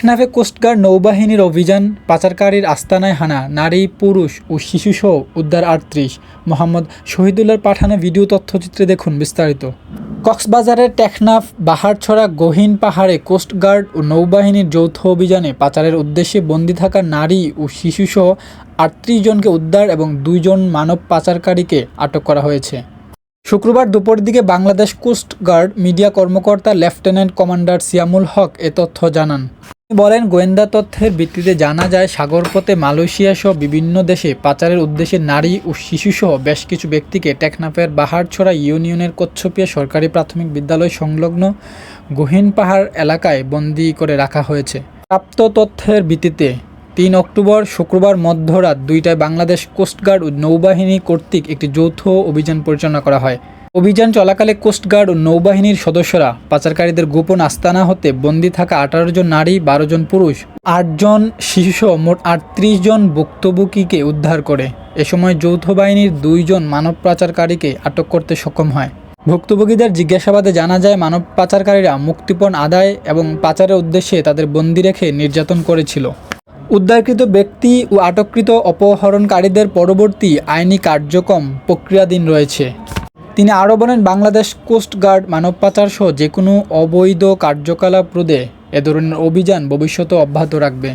টেকনাফে coast guard নৌবাহিনীর অভিযান পাচারকারীর আস্তানায় হানা নারী, পুরুষ ও শিশুসহ উদ্ধার আটত্রিশ। মোহাম্মদ শহীদুল্লাহর পাঠানো ভিডিও তথ্যচিত্রে দেখুন বিস্তারিত। কক্সবাজারের টেকনাফ, বাহারছড়া, গহীন পাহাড়ে কোস্টগার্ড ও নৌবাহিনীর যৌথ অভিযানে পাচারের উদ্দেশ্যে বন্দী থাকা নারী ও শিশুসহ আটত্রিশ জনকে উদ্ধার এবং দুইজন মানব পাচারকারীকে আটক করা হয়েছে। শুক্রবার দুপুর দিকে বাংলাদেশ কোস্টগার্ড মিডিয়া কর্মকর্তা লেফটেন্যান্ট কমান্ডার সিয়ামুল হক এ তথ্য জানান। বলেন, গোয়েন্দা তথ্যের ভিত্তিতে জানা যায় সাগরপথে মালয়েশিয়া সহ বিভিন্ন দেশে পাচারের উদ্দেশ্যে নারী ও শিশুসহ বেশ কিছু ব্যক্তিকে টেকনাফের বাহারছড়া ইউনিয়নের কচ্ছপিয়া সরকারি প্রাথমিক বিদ্যালয় সংলগ্ন গহীন পাহাড় এলাকায় বন্দি করে রাখা হয়েছে। প্রাপ্ত তথ্যের ভিত্তিতে তিন অক্টোবর শুক্রবার মধ্যরাত দুইটায় বাংলাদেশ কোস্টগার্ড ও নৌবাহিনী কর্তৃক একটি যৌথ অভিযান পরিচালনা করা হয়। অভিযান চলাকালে কোস্টগার্ড ও নৌবাহিনীর সদস্যরা পাচারকারীদের গোপন আস্তানা হতে বন্দি থাকা আঠারো জন নারী, বারো জন পুরুষ আটজন শিশুসহ মোট আটত্রিশ জন ভুক্তভোগীকে উদ্ধার করে। এ সময় যৌথ বাহিনীর দুইজন মানব পাচারকারীকে আটক করতে সক্ষম হয়। ভুক্তভোগীদের জিজ্ঞাসাবাদে জানা যায়, মানব পাচারকারীরা মুক্তিপণ আদায় এবং পাচারের উদ্দেশ্যে তাদের বন্দি রেখে নির্যাতন করেছিল। উদ্ধারকৃত ব্যক্তি ও আটককৃত অপহরণকারীদের পরবর্তী আইনি কার্যক্রম প্রক্রিয়াধীন রয়েছে। তিনি আরও বলেন, বাংলাদেশ কোস্ট গার্ড মানব পাচার সহ যে কোনো অবৈধ কার্যকলাপ রোধে এ ধরনের অভিযান ভবিষ্যতে অব্যাহত রাখবে।